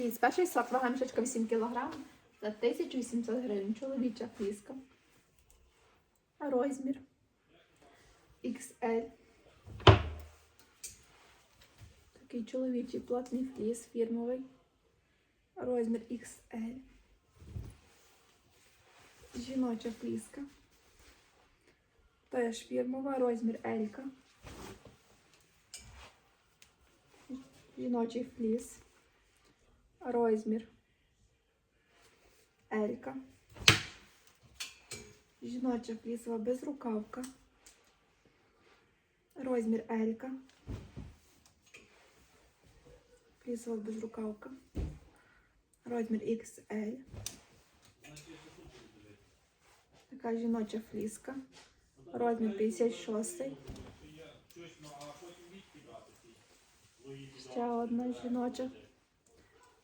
Фліс. Перший сорт вага мішечка 8 кг за 1800 гривень. Чоловіча фліска. Розмір XL. Такий чоловічий плотний фліс фірмовий. Розмір XL. Жіноча фліска. Теж фірмова, розмір Елька. Жіночий фліс. Розмір Елька. Жіноча флісова безрукавка. Розмір Елька. Флісова безрукавка. Розмір XL. Така жіноча фліска. Розмір 56. Ще одна жіноча.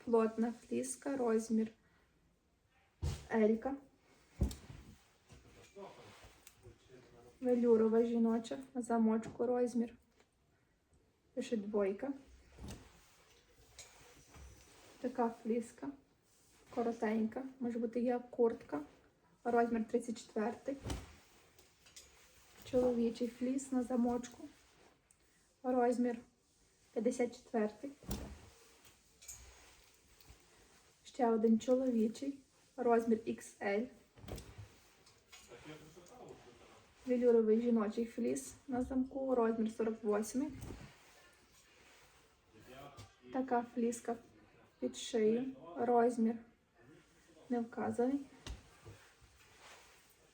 Плотна фліска, розмір Елька. Велюрова жіноча замочку розмір. Пише двойка. Така фліска. Коротенька. Може бути як куртка. Розмір 34. Чоловічий фліс на замочку. Розмір 54. Ще один чоловічий. Розмір XL. Велюровий жіночий фліс на замку. Розмір 48. Така фліска під шию. Розмір не вказаний.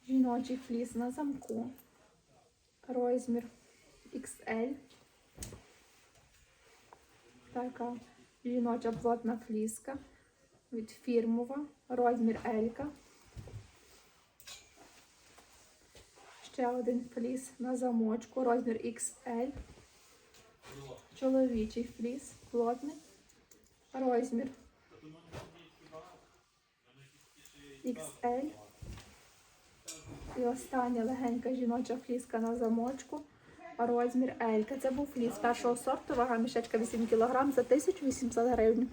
Жіночий фліс на замку. Розмір XL. Така жіноча плотна фліска від фірмова. Розмір Елька. Ще один фліс на замочку. Розмір XL. Чоловічий фліс. Плотний. Розмір XL. І остання легенька жіноча фліска на замочку. Розмір Елька. Це був фліс першого сорту, вага мішечка 8 кг за 1800 гривень.